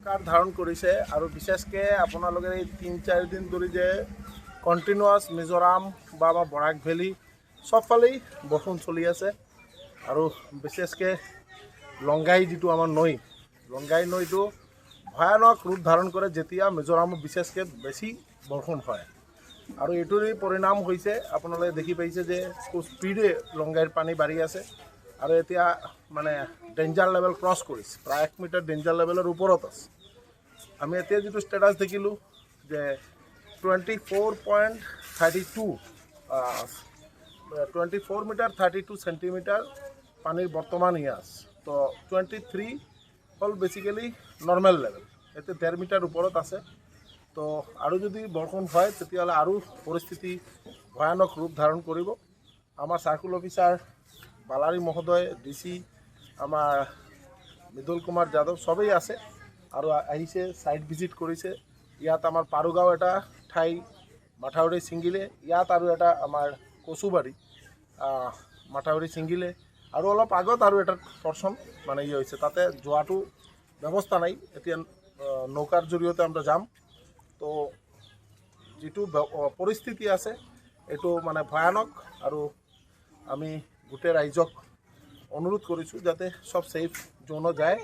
আকাৰ ধাৰণ কৰিছে আৰু বিশেষকৈ আপোনালোকে এই তিনি চাৰিদিন ধৰি যে কণ্টিনিউৱাছ মিজোৰাম বা আমাৰ বৰাক ভেলী চবফালেই বৰষুণ চলি আছে আৰু বিশেষকৈ লংগাই যিটো আমাৰ নৈ, লংগাই নৈটো ভয়ানক ৰূপ ধাৰণ কৰে যেতিয়া মিজোৰামত বিশেষকৈ বেছি বৰষুণ হয়। আৰু এইটোৰে পৰিণাম হৈছে, আপোনালোকে দেখি পাইছে যে স্পীডে লংগাইৰ পানী বাঢ়ি আছে। আৰু এতিয়া মানে ডেঞ্জাৰ লেভেল ক্ৰছ কৰিছে। প্ৰায় এক মিটাৰ ডেঞ্জাৰ লেভেলৰ ওপৰত আছে। আমি এতিয়া যিটো ষ্টেটাছ দেখিলোঁ যে twenty four point thirty two twenty four meter thirty two centimeter পানীৰ বৰ্তমান ইয়ে আছে। তো টুৱেণ্টি থ্ৰী হ'ল বেচিকেলি নৰ্মেল লেভেল এতিয়া ডেৰ মিটাৰ ওপৰত আছে। তো আৰু যদি বৰষুণ হয়, তেতিয়াহ'লে আৰু পৰিস্থিতি ভয়ানক ৰূপ ধাৰণ কৰিব। আমাৰ চাৰ্কুল অফিচাৰ বালাৰী মহোদয় ডি চি আমাৰ মৃদুল কুমাৰ যাদৱ চবেই আছে। আৰু আহিছে ছাইট ভিজিট কৰিছে ইয়াত আমাৰ পাৰুগাঁও এটা ঠাই মাথাউৰি ছিঙিলে ইয়াত আৰু এটা আমাৰ কচুবাৰী মাথাউৰি ছিঙিলে আৰু অলপ আগত আৰু এটা পৰ্চন মানে ইয়ে হৈছে। তাতে যোৱাটো ব্যৱস্থা নাই। এতিয়া নৌকাৰ জৰিয়তে আমরা যাম। তো, যিটো পৰিস্থিতি আছে, এইটো মানে ভয়ানক। আৰু আমি গোটেই ৰাইজক অনুৰোধ কৰিছোঁ যাতে চব ছেফ জোনত যায়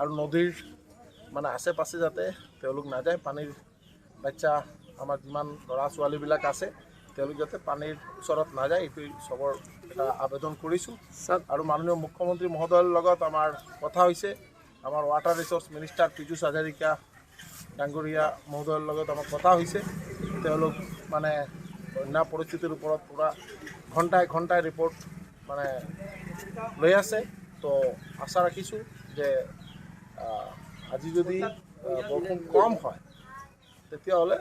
আৰু নদীৰ মানে আশে পাশে যাতে তেওঁলোক নাযায় পানীৰ বাচ্চা আমাৰ যিমান ল'ৰা ছোৱালীবিলাক আছে তেওঁলোক যাতে পানীৰ ওচৰত নাযায় এইটো চবৰ এটা আবেদন কৰিছোঁ। আৰু মাননীয় মুখ্যমন্ত্ৰী মহোদয়ৰ লগত আমাৰ কথা হৈছে আমাৰ water resource minister Piyush Hazarika ডাঙৰীয়া মহোদয়ৰ লগত আমাৰ কথা হৈছে। তেওঁলোক মানে বন্যা পৰিস্থিতিৰ ওপৰত পূৰা ঘণ্টাই ঘণ্টাই ৰিপৰ্ট মানে লৈ আছে। তো আশা ৰাখিছোঁ যে আজি যদি বৰষুণ কম হয় তেতিয়াহ'লে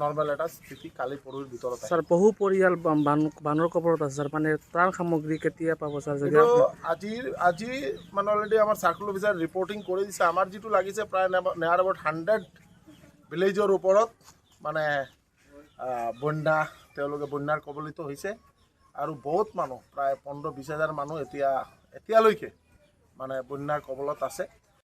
নৰ্মেল এটা স্থিতি কালি পৰহিৰ ভিতৰত। স্যার বহু পৰিয়াল বান- বান- বানৰ কবলত আছে স্যার মানে ত্ৰাণ সামগ্ৰী কেতিয়া পাব স্যার যদি আজিৰ আজি মানে অলৰেডি আমাৰ চাৰ্কুল অফিচাৰ ৰিপৰ্টিং কৰি দিছে। আমাৰ যিটো লাগিছে প্ৰায় নেয়াৰ এবাউট হাণ্ড্ৰেড ভিলেজৰ ওপৰত মানে বন্যা তেওঁলোকে বন্যাৰ কবলিত হৈছে। আৰু বহুত মানুহ প্ৰায় পোন্ধৰ বিছ হাজাৰ মানুহ এতিয়া এতিয়ালৈকে মানে বন্যাৰ কবলত আছে।